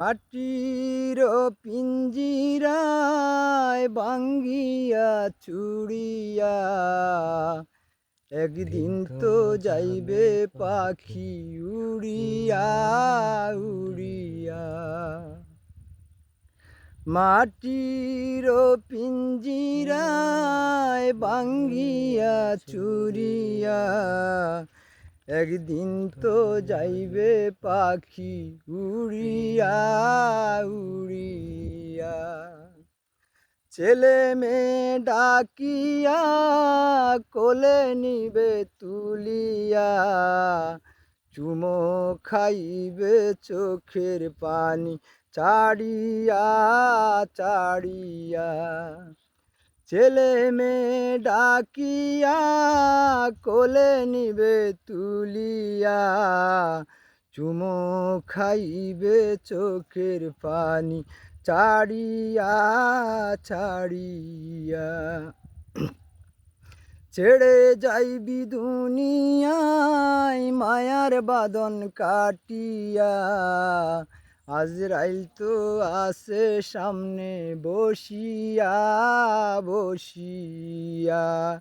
মাটির পিঞ্জিরায় বাঙ্গিয়া চুড়িয়া একদিন তো যাইবে পাখি উড়িয়া উড়িয়া। মাটির পিঞ্জিরায় বাঙ্গিয়া চুরিয়া একদিন তো যাইবে পাখি উড়িয়া উড়িয়া। ছেলে মেয়ে ডাকিয়া, কোলে নিবে তুলিয়া। চুমো খাইবে চোখের পানি, চাড়িয়া চাড়িয়া। ছেলে মেয়ে ডাকিয়া কোলে নিবে তুলিয়া, চুমো খাইবে চোখের পানি ছাড়িয়া ছাড়িয়া ছেড়ে যাইবি দুনিয়ায় মায়ার বাদন কাটিয়া আজরাইল তো আসে সামনে, বসিয়া বসিয়া।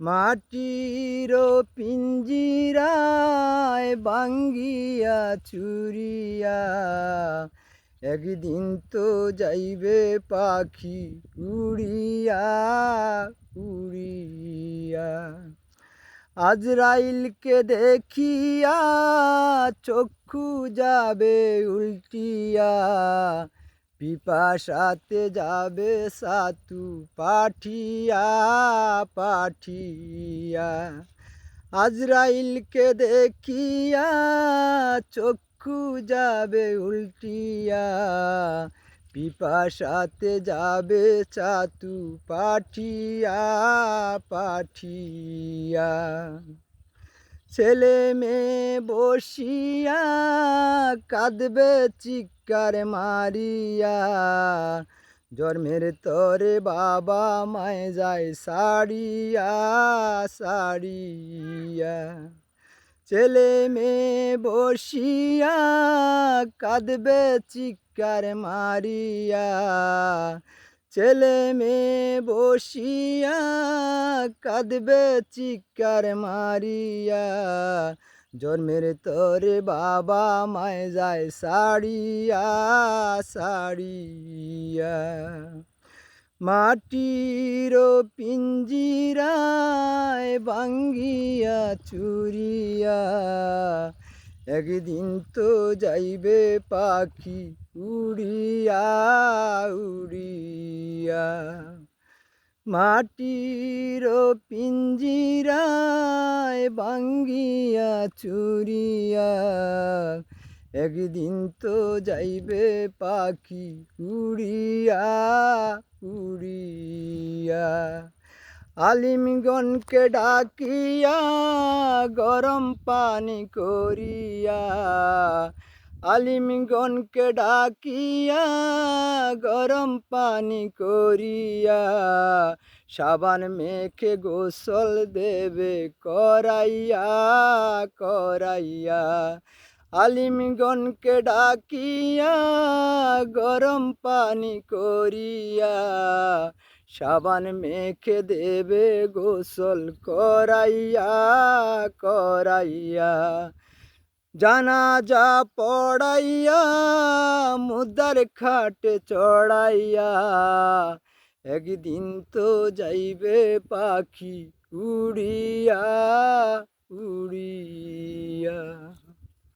মাটির পিঞ্জিরায় বাঙ্গিয়া চুরিয়া একদিন তো যাইবে পাখি উড়িয়া। আজরাইলকে দেখিয়া চক্ষু যাবে উল্টিয়া, পিপাসাতে যাবে সাতু পাঠিয়া পাঠিয়া। আজরাইলকে দেখিয়া চক্ষু যাবে উল্টিয়া, পিপাসাতে যাবে চাতু পাঠিয়া পাঠিয়া, ছেলে মেয়ে বসিয়া কাঁদবে, চিৎকার মারিয়া। জন্মের তরে বাবা মায় যায় সারিয়া সারিয়া। ছেলে মেয়ে বসিয়া কাঁদবে, চিৎকার মারিয়া। ছেলে মেয়ে বসিয়া কাঁদবে, চিৎকার মারিয়া। জন্মের তরে বাবা মায় যায় সারিয়া সারিয়া। মাটির পিঞ্জিরায় বাঙ্গিয়া চুরিয়া। একদিন তো যাইবে পাখি উড়িয়া। উড়িয়া মাটির পিঞ্জিরায় বাঙ্গিয়া চুরিয়া, একদিন তো যাইবে পাখি উড়িয়া উড়িয়া। আলিমগণকে ডাকিয়া গরম পানি করিয়া আলিমগণকে ডাকিয়া গরম পানি করিয়া সাবান মেখে গোসল দেবে, করাইয়া করাইয়া। আলিমগণকে ডাকিয়া গরম পানি করিয়া সাবান মেখে দেবে, গোসল করাইয়া করাইয়া। জানাজা পড়াইয়া মুদার খাটে চড়াইয়া একদিন তো যাইবে পাখি উড়িয়া উড়িয়া।